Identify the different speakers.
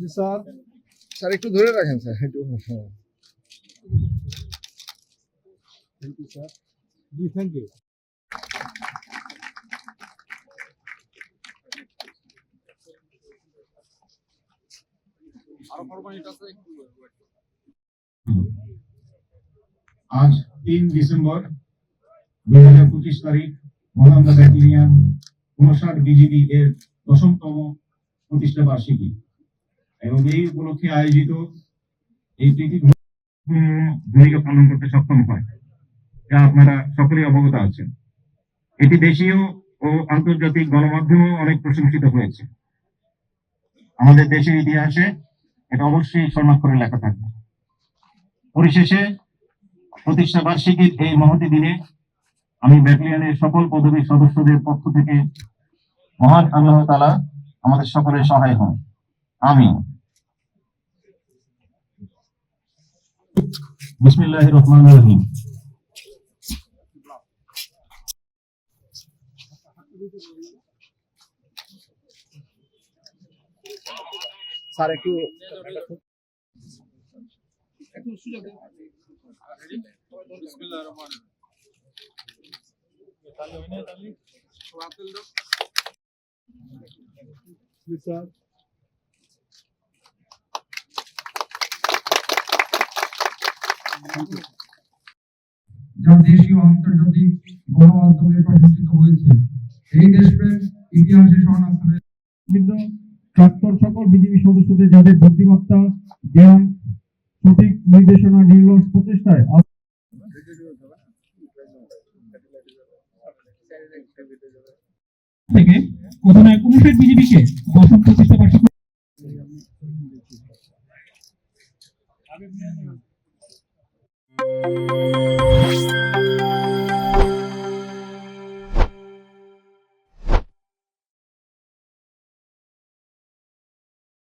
Speaker 1: জি sir.
Speaker 2: Sir একটু ধরে রাখেন স্যার একটু।
Speaker 1: Thank you sir ji thank you
Speaker 3: আজ তিন ডিসেম্বর দুই হাজার পঁচিশ তারিখ মহানন্দা ব্যাটালিয়ান উনষাট বিজিবি এর দশমতম প্রতিষ্ঠা বার্ষিকী এবং এই উপলক্ষে আয়োজিত এই প্রীতি ভূমিকা পালন করতে সক্ষম হয়। যা আপনারা সকলেই অবগত আছেন। এটি দেশীয় ও আন্তর্জাতিক গণমাধ্যমেও অনেক প্রশংসিত হয়েছে। আমাদের দেশের ইতিহাসে এটা অবশ্যই স্বর্ণাক্ষরে লেখা থাকবে। পরিশেষে প্রতিষ্ঠা বার্ষিকীর এই মহতি দিনে আমি ব্যাটালিয়নের সকল পদবী সদস্যদের পক্ষ থেকে মহান আল্লাহ তালা আমাদের সকলের সহায় হন। আমি বিসমিল্লাহ রহমান রহিম।
Speaker 2: স্যার একটু
Speaker 4: যা দেশীয় আন্তর্জাতিক গণমাধ্যমে প্রদর্শিত হয়েছে। এই দেশপ্রেম ইতিহাসে স্বর্ণাক্ষরে
Speaker 1: বিভিন্ন প্রাক্তন সকল বিজেপি সদস্যদের যাদের বুদ্ধিমত্তা জ্ঞান সঠিক নির্দেশনা নির্লস প্রচেষ্টায়
Speaker 5: থেকে অধিনায়ক উনষাট বিজেপিকে দশম প্রতিষ্ঠা বার্ষিকী
Speaker 1: thank you